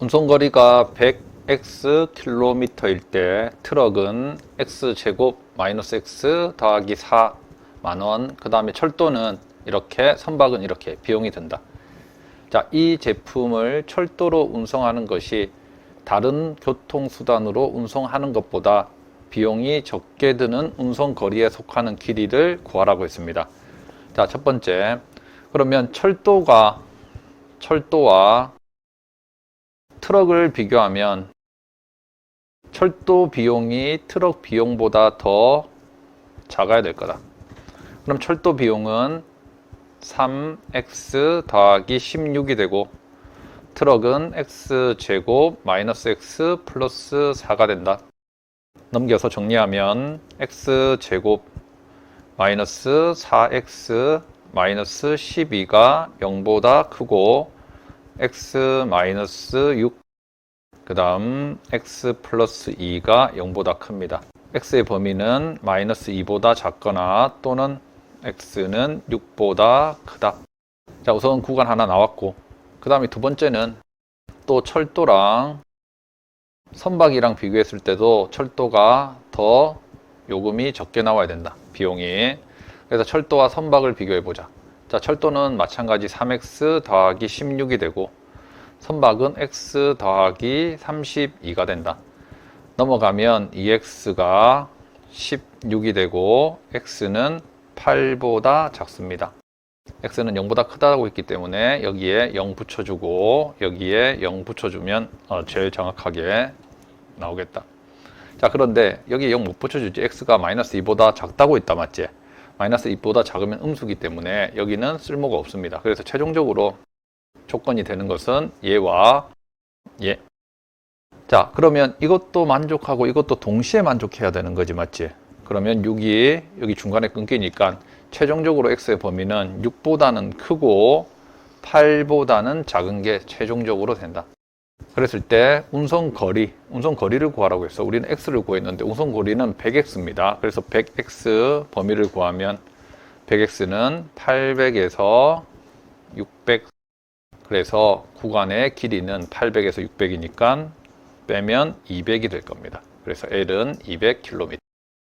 운송거리가 100x 킬로미터일 때 트럭은 x 제곱 마이너스 x 더하기 4 만 원. 그 다음에 철도는 이렇게 선박은 이렇게 비용이 든다. 자, 이 제품을 철도로 운송하는 것이 다른 교통수단으로 운송하는 것보다 비용이 적게 드는 운송거리에 속하는 길이를 구하라고 했습니다. 자, 첫 번째. 그러면 철도가, 철도와 트럭을 비교하면 철도 비용이 트럭 비용보다 더 작아야 될 거다. 그럼 철도 비용은 3x 더하기 16이 되고 트럭은 x 제곱 마이너스 x 플러스 4가 된다. 넘겨서 정리하면 x 제곱 마이너스 4x 마이너스 12가 0보다 크고 x 마이너스 6 그 다음 x 플러스 2가 0보다 큽니다. x의 범위는 마이너스 2보다 작거나 또는 x는 6보다 크다. 자 우선 구간 하나 나왔고 그 다음에 두 번째는 또 철도랑 선박이랑 비교했을 때도 철도가 더 요금이 적게 나와야 된다. 비용이. 그래서 철도와 선박을 비교해 보자. 자, 철도는 마찬가지 3x 더하기 16이 되고 선박은 x 더하기 32가 된다. 넘어가면 2x가 16이 되고 x는 8보다 작습니다. x는 0보다 크다고 했기 때문에 여기에 0 붙여주고 여기에 0 붙여주면 어, 제일 정확하게 나오겠다. 자 그런데 여기 0 못 붙여주지 x가 마이너스 2보다 작다고 했다 맞지? 마이너스 2보다 작으면 음수기 때문에 여기는 쓸모가 없습니다. 그래서 최종적으로 조건이 되는 것은 얘와 얘. 자 그러면 이것도 만족하고 이것도 동시에 만족해야 되는 거지 맞지? 그러면 6이 여기 중간에 끊기니까 최종적으로 x의 범위는 6보다는 크고 8보다는 작은 게 최종적으로 된다. 그랬을 때 운송 거리, 운송 거리를 구하라고 했어. 우리는 x를 구했는데 운송 거리는 100x입니다. 그래서 100x 범위를 구하면 100x는 800에서 600 그래서 구간의 길이는 800에서 600이니까 빼면 200이 될 겁니다. 그래서 L은 200km.